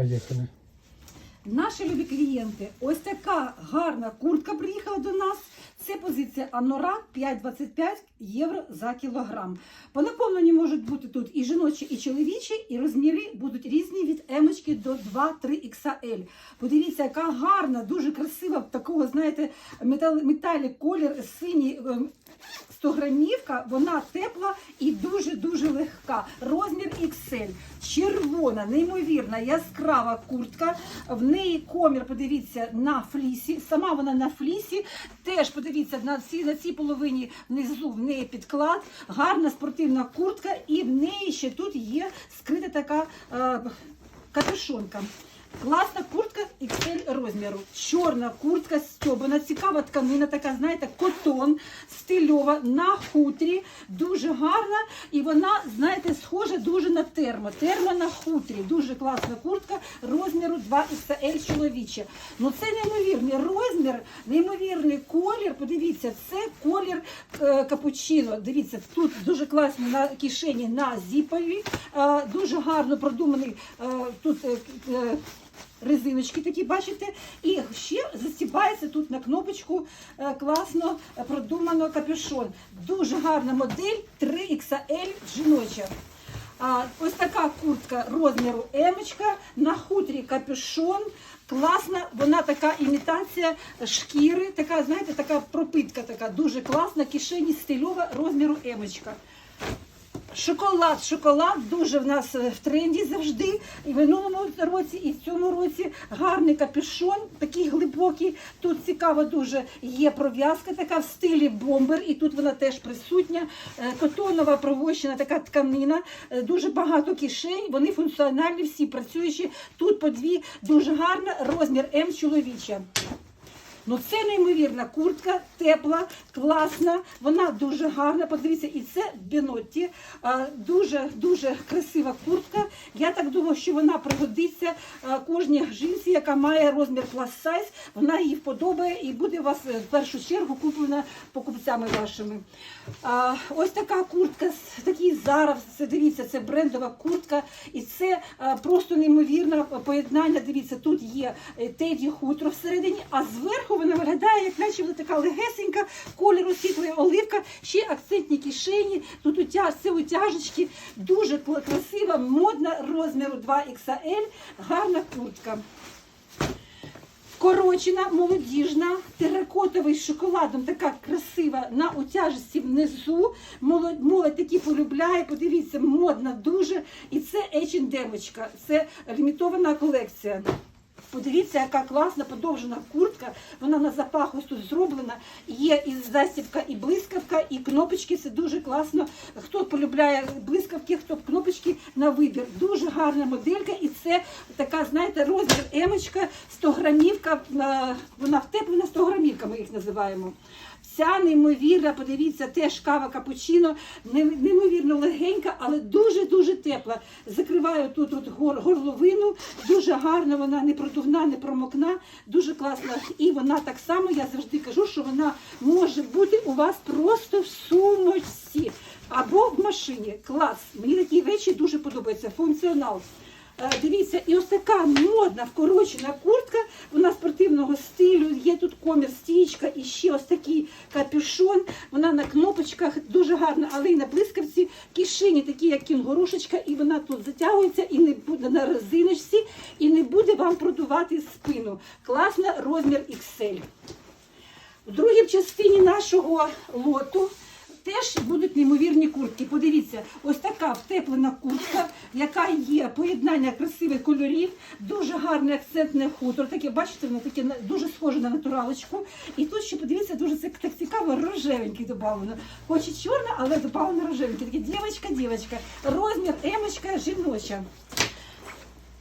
Поїхали. Наші любі клієнти, ось така гарна куртка приїхала до нас. Це позиція Анорак 5,25 євро за кілограм. По наповненню можуть бути тут і жіночі, і чоловічі, і розміри будуть різні від емочки до 2-3 XL. Подивіться, яка гарна, дуже красива, такого, знаєте, метал, колір синій. ем, 100 грамівка, вона тепла і дуже-дуже легка. Розмір XL. Червона, неймовірна, яскрава куртка. В неї комір, подивіться, на флісі. Сама вона на флісі. Теж подивіться, на цій, на цій половині внизу в неї підклад. Гарна спортивна куртка, і в неї ще тут є скрита така е, капюшонка. Класна куртка XL розміру. Чорна куртка стьобана, цікава тканина, така, знаєте, котон, стильова, на хутрі, дуже гарна. І вона, знаєте, схожа дуже на термо. Термо на хутрі. Дуже класна куртка розміру 2XL чоловіче. Ну це неймовірний розмір, неймовірний колір. Подивіться, це колір е, капучино. Дивіться, тут дуже класно на кишені на зіпові. Е, дуже гарно продуманий е, тут. е, е, резиночки такі, бачите, і ще застібається тут на кнопочку е, класно продумано капюшон. Дуже гарна модель 3XL жіноча. А, ось така куртка розміру емочка, на хутрі капюшон. Класна, вона така імітація шкіри, така, знаєте, така пропитка така, дуже класна, кишені стильова розміру емочка. Шоколад, шоколад дуже в нас е, в тренді завжди. І в минулому році, і в цьому році гарний капюшон, такий глибокий. Тут цікаво дуже є пров'язка така в стилі бомбер, і тут вона теж присутня. Е, Котонова провощена така тканина, е, дуже багато кишень. Вони функціональні, всі працюючі. Тут по дві дуже гарна, розмір М чоловіча. Ну це неймовірна куртка, тепла, класна, вона дуже гарна. Подивіться, і це Бенотті. Дуже дуже красива куртка. Я так думаю, що вона пригодиться кожній жінці, яка має розмір plus size, Вона їй вподобає і буде у вас е, в першу чергу куплена покупцями вашими. Ось така куртка, такий зараз. Це дивіться, це брендова куртка, і це просто неймовірне поєднання. Дивіться, тут є е, теді хутро всередині, а зверху вона виглядає, як наче вона така легесенька, кольору світлої оливка, ще акцентні кишені. Тут утяж, це утяжечки, дуже красива, модна розміру 2XL, гарна куртка. Корочена, молодіжна, теракотовий з шоколадом, така красива на утяжесті внизу. Молодь, молодь такі полюбляє. Подивіться, модна дуже. І це H&M, це лімітована колекція. Подивіться, яка класна подовжена куртка. Вона на запах ось тут зроблена. Є і засібка, і блискавка, і кнопочки. Це дуже класно. Хто полюбляє блискавки, хто кнопочки на вибір. Дуже гарна моделька, і це така, знаєте, розмір емочка, 100 грамівка. е, Вона втеплена 100 грамівка, ми їх називаємо. Вся неймовірна, подивіться, теж кава капучино, неймовірно легенька, але дуже-дуже тепла. Закриваю тут от гор, горловину, дуже гарна, вона не продувна, не промокна, дуже класна. І вона так само, я завжди кажу, що вона може бути у вас просто в сумочці або в машині. Клас. Мені такі речі дуже подобаються. Функціонал. Е, Дивіться, і ось така модна вкорочена куртка, вона спортивного стилю, є тут комір, стічка і ще ось такий капюшон. Вона на кнопочках дуже гарна, але й на блискавці кишені, такі як кінгурушечка, і вона тут затягується і не буде на резиночці, і не буде вам продувати спину. Класна розмір XL. В другій частині нашого лоту теж будуть неймовірні куртки. Подивіться, ось така втеплена куртка, яка є поєднання красивих кольорів, дуже гарне акцентне хутро. Таке, бачите, воно таке дуже схоже на натуралочку. І тут ще подивіться, дуже так цікаво, рожевенький додавлено. Хоч і чорне, але додавлено рожевенький. Таке дівочка, дівочка. Розмір емочка жіноча.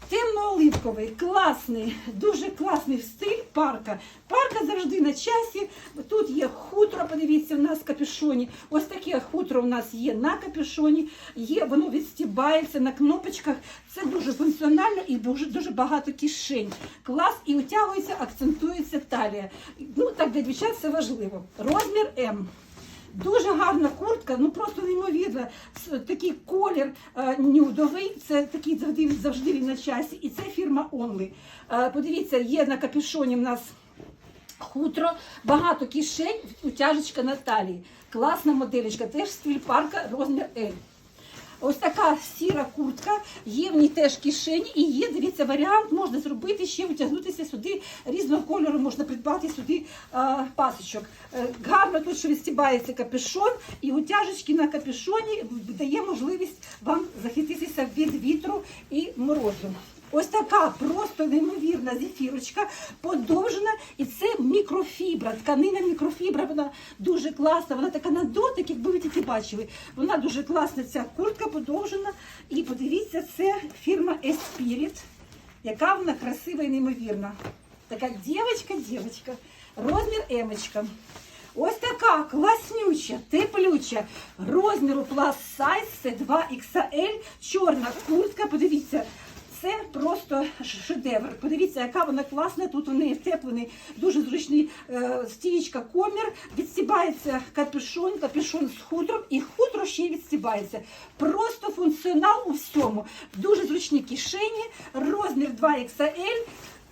Темно-оливковий, класний, дуже класний стиль парка. Парка завжди на часі. Тут є хутро, подивіться, у нас капюшоні. Ось таке хутро у нас є на капюшоні, є, воно відстібається на кнопочках. Це дуже функціонально і дуже, дуже багато кишень. Клас і утягується, акцентується талія. Ну, так для дівчат це важливо. Розмір М. Дуже гарна куртка, ну просто неймовірна. Такий колір е, нюдовий, це такий завжди, завжди він на часі. І це фірма Only. Е, подивіться, є на капюшоні в нас хутро, багато кишень, утяжечка на талії. Класна моделечка, теж стиль парка, розмір L. Ось така сіра куртка, є в ній теж кишені і є, дивіться, варіант, можна зробити ще витягнутися сюди різного кольору, можна придбати сюди а, пасочок. Е, гарно тут, що відстібається капюшон, і утяжечки на капюшоні дає можливість вам захиститися від вітру і морозу. Ось така просто неймовірна зефірочка, подовжена, і це мікрофібра, тканина мікрофібра, вона дуже класна, вона така на дотик, якби ви тільки бачили. Вона дуже класна, ця куртка подовжена. І подивіться, це фірма Espirit, яка вона красива і неймовірна. Така дівчинка, дівчинка, розмір емочка. Ось така класнюча, теплюча, розміру plus size, це 2XL, чорна куртка, подивіться, це просто шедевр. Подивіться, яка вона класна. Тут у неї втеплений, дуже зручний е, стієчка комір, відстібається капюшон, капюшон з хутром, і хутро ще й відстібається. Просто функціонал у всьому. Дуже зручні кишені, розмір 2XL.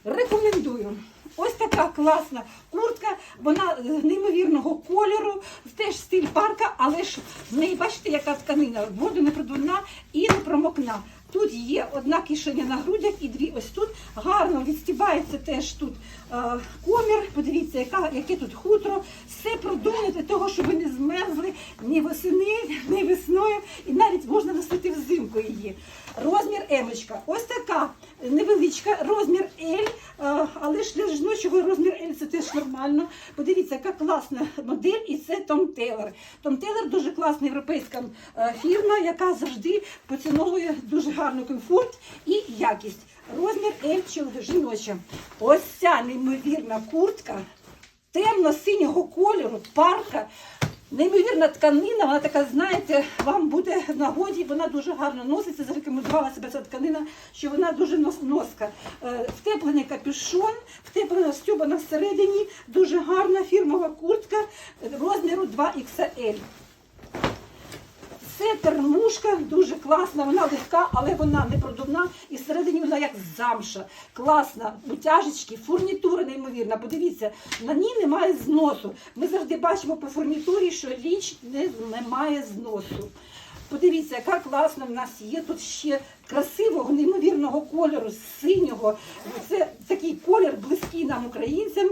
Рекомендую. Ось така класна куртка, вона е, неймовірного кольору, теж стиль парка, але ж в неї, бачите, яка тканина, воду не продувна і не промокна. Тут є одна кишеня на грудях і дві ось тут. Гарно відстібається теж тут е, комір. Подивіться, яка, яке тут хутро. Все продумано для того, щоб ви не змерзли ні восени, ні весною. І навіть можна носити взимку її. Розмір емочка. Ось така невеличка, розмір L, е, але ж для жіночого розмір L це теж нормально. Подивіться, яка класна модель, і це Том Тейлор. Том Тейлор дуже класна європейська е, фірма, яка завжди поціновує дуже гарний комфорт і якість. Розмір L жіноча. Ось ця неймовірна куртка темно-синього кольору, парка. Неймовірна тканина, вона така, знаєте, вам буде в нагоді, вона дуже гарно носиться. Зарекомендувала себе ця тканина, що вона дуже нос- носка. Е, Втеплений капюшон, втеплена стюбана всередині, дуже гарна фірмова куртка розміру 2XL. Це термушка дуже класна, вона легка, але вона не продувна. І всередині вона як замша. Класна, утяжечки, фурнітура неймовірна. Подивіться, на ній немає зносу. Ми завжди бачимо по фурнітурі, що річ не, немає зносу. Подивіться, яка класна в нас є. Тут ще красивого, неймовірного кольору, синього. Це такий колір близький нам, українцям.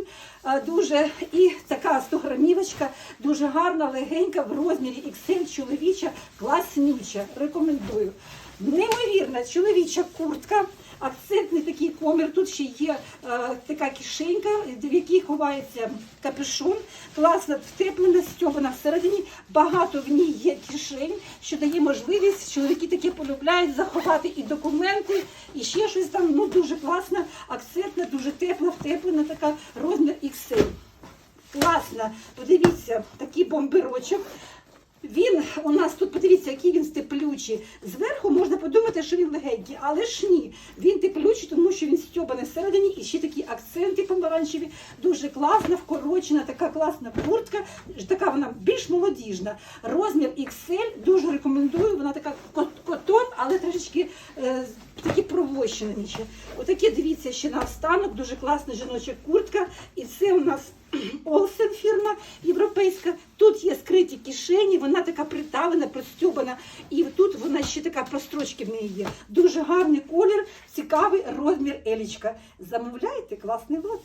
Дуже і така 100 грамівочка, дуже гарна, легенька в розмірі XL, чоловіча, класнюча. Рекомендую. Неймовірна чоловіча куртка. Акцентний такий комір. Тут ще є е, така кишенька, в якій ховається капюшон. Класно втеплена, стьобана всередині. Багато в ній є кишень, що дає можливість. Чоловіки таке полюбляють заховати і документи, і ще щось там. Ну дуже класна, акцентна, дуже тепла, втеплена така розмір XL. Класно. Подивіться, такий бомберочок. Він у нас тут, подивіться, який він степлючий. Зверху можна подумати, що він легенький, але ж ні. Він теплючий, тому що він стьобаний всередині і ще такі акценти помаранчеві. Дуже класна, вкорочена, така класна куртка. Така вона більш молодіжна. Розмір XL, дуже рекомендую. Вона така кот- котон, але трошечки е, такі провощені. Отакі, дивіться, ще на останок, дуже класна жіноча куртка. І це у нас Олсен фірма європейська. Тут є скриті кишені, вона така приталена, простюбана. І тут вона ще така прострочки в неї є. Дуже гарний колір, цікавий розмір елічка. Замовляйте, класний лот.